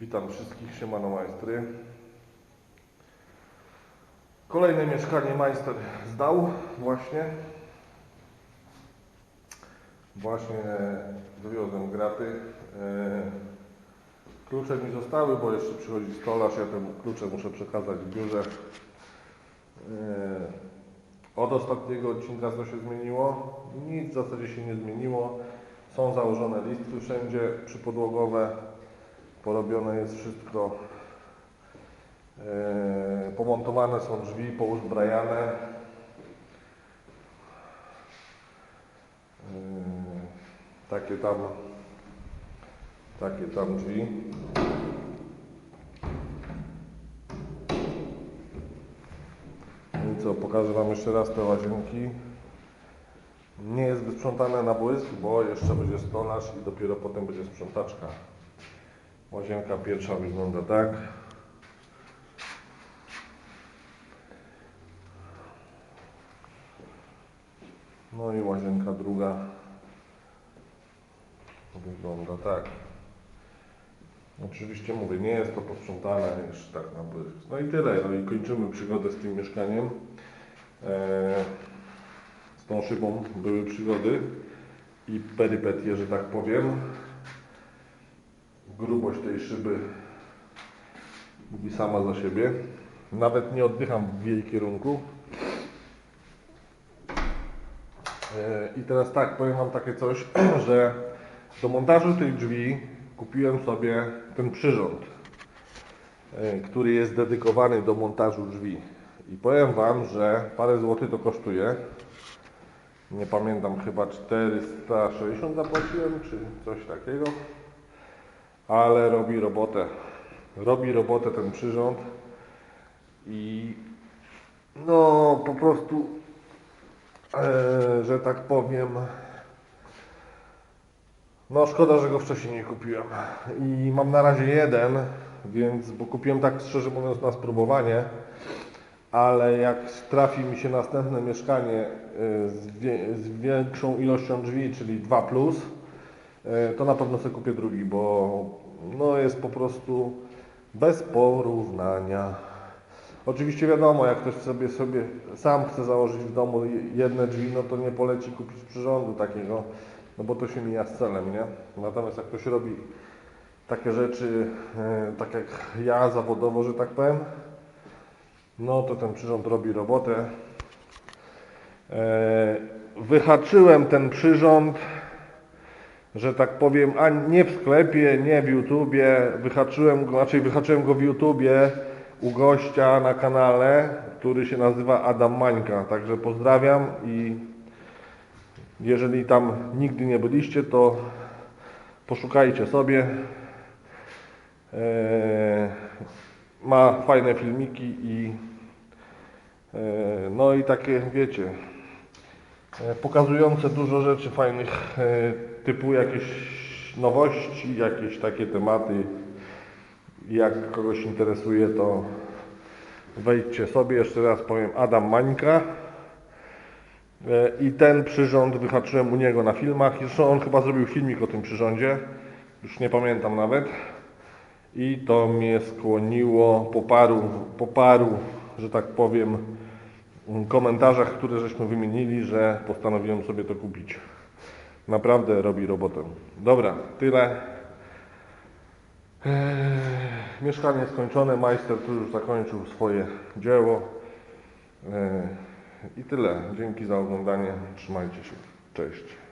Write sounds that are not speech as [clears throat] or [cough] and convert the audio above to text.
Witam wszystkich, siemano majstry. Kolejne mieszkanie majster zdał właśnie. Właśnie wywiozłem graty. E, Klucze mi zostały, bo jeszcze przychodzi stolarz, ja te klucze muszę przekazać w biurze. E, Od ostatniego odcinka co się zmieniło? Nic w zasadzie się nie zmieniło. Są założone listwy wszędzie przypodłogowe. Porobione jest wszystko. E, Pomontowane są drzwi, pouzbrajane. E, Takie tam, takie tam drzwi. I co, pokażę Wam jeszcze raz te łazienki. Nie jest wysprzątane na błysk, bo jeszcze będzie stolarz i dopiero potem będzie sprzątaczka. Łazienka pierwsza wygląda tak. No i łazienka druga wygląda tak. Oczywiście mówię, nie jest to posprzątane jeszcze tak na błysk. No i tyle. No i kończymy przygodę z tym mieszkaniem. Eee, z tą szybą były przygody i perypetie, że tak powiem. Grubość tej szyby mówi sama za siebie. Nawet nie oddycham w jej kierunku. E, I teraz tak, powiem Wam takie coś, [clears throat] że do montażu tych drzwi kupiłem sobie ten przyrząd, e, który jest dedykowany do montażu drzwi. I powiem Wam, że parę złotych to kosztuje. Nie pamiętam, chyba 460 zapłaciłem, czy coś takiego. Ale robi robotę. Robi robotę ten przyrząd. I no po prostu e, że tak powiem. No szkoda, że go wcześniej nie kupiłem. I mam na razie jeden, więc bo kupiłem tak szczerze mówiąc na spróbowanie, ale jak trafi mi się następne mieszkanie e, z, wie, z większą ilością drzwi, czyli 2 plus, e, to na pewno sobie kupię drugi, bo jest po prostu bez porównania. Oczywiście wiadomo, jak ktoś sobie, sobie sam chce założyć w domu jedne drzwi, no to nie poleci kupić przyrządu takiego, no bo to się mija z celem, nie? Natomiast jak ktoś robi takie rzeczy, e, tak jak ja zawodowo, że tak powiem, no to ten przyrząd robi robotę. E, Wyhaczyłem ten przyrząd, że tak powiem, a nie w sklepie, nie w YouTubie, wyhaczyłem go, raczej wyhaczyłem go w YouTubie u gościa na kanale, który się nazywa Adam Mańka. Także pozdrawiam i jeżeli tam nigdy nie byliście, to poszukajcie sobie. Eee, ma fajne filmiki i eee, no i takie wiecie e, pokazujące dużo rzeczy fajnych e, typu jakieś nowości, jakieś takie tematy jak kogoś interesuje, to wejdźcie sobie. Jeszcze raz powiem Adam Mańka. E, I ten przyrząd wyhaczyłem u niego na filmach. Zresztą on chyba zrobił filmik o tym przyrządzie. Już nie pamiętam nawet. I to mnie skłoniło po paru, po paru że tak powiem, komentarzach, które żeśmy wymienili, że postanowiłem sobie to kupić. Naprawdę robi robotę. Dobra, tyle. Eee, mieszkanie skończone, majster tu już zakończył swoje dzieło. Eee, I tyle. Dzięki za oglądanie. Trzymajcie się. Cześć.